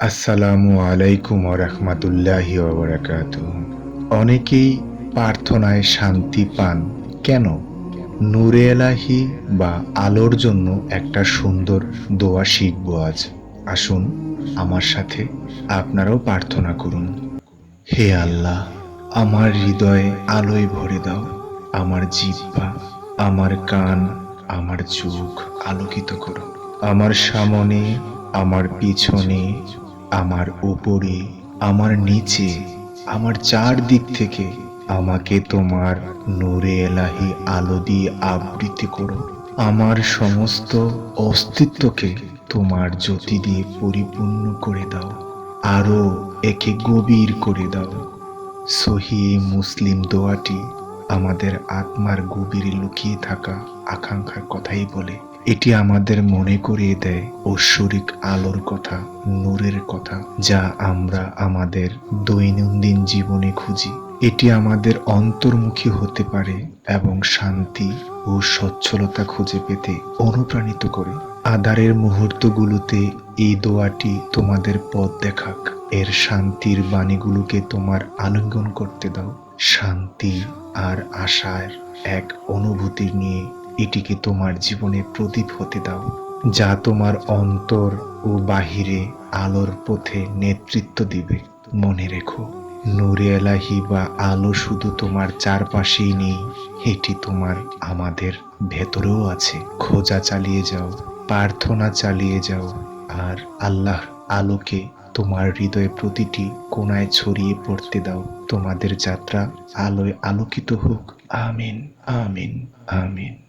আসসালামু আলাইকুম রহমতুল্লাহি ওবরাকাত অনেকেই প্রার্থনায় শান্তি পান। কেন? নূরে এলাহি বা আলোর জন্য একটা সুন্দর দোয়া শিখব আজ। আসুন আমার সাথে আপনারাও প্রার্থনা করুন। হে আল্লাহ, আমার হৃদয়ে আলোয় ভরে দাও। আমার জিহ্বা, আমার কান, আমার চোখ আলোকিত করো। আমার সামনে, আমার পিছনে আমার উপরে, আমার নিচে, আমার চারদিক থেকে আমাকে তোমার নূরে এলাহি আলো দিয়ে আবৃত্তি করো। আমার সমস্ত অস্তিত্বকে তোমার জ্যোতি দিয়ে পরিপূর্ণ করে দাও, আরও একে গভীর করে দাও। সহি মুসলিম দোয়াটি আমাদের আত্মার গভীরে লুকিয়ে থাকা আকাঙ্ক্ষার কথাই বলে। এটি আমাদের মনে করিয়ে দেয় ঐশ্বরিক আলোর কথা, নূরের কথা, যা আমরা আমাদের দৈনন্দিন জীবনে খুঁজি। এটি আমাদের অন্তর্মুখী হতে পারে এবং শান্তি ও সচ্ছলতা খুঁজে পেতে অনুপ্রাণিত করে। আধারের মুহূর্তগুলোতে এই দোয়াটি তোমাদের পথ দেখাক। এর শান্তির বাণীগুলোকে তোমার আলিঙ্গন করতে দাও। শান্তি আর আশার এক অনুভূতি নিয়ে এটিকে তোমার জীবনে প্রদীপ হতে দাও, যা তোমার অন্তর ও বাহিরে আলোর পথে নেতৃত্ব দিবে। মনে রেখো, নূরে এলাহি বা আলো শুধু তোমার চারপাশেই নেই, এটি তোমার আমাদের ভেতরেও আছে। খোঁজা চালিয়ে যাও, প্রার্থনা চালিয়ে যাও, আর আল্লাহ আলোকে তোমার হৃদয়ে প্রতিটি কোনায় ছড়িয়ে পড়তে দাও। তোমাদের যাত্রা আলোয় আলোকিত হোক। আমিন আমিন আমিন।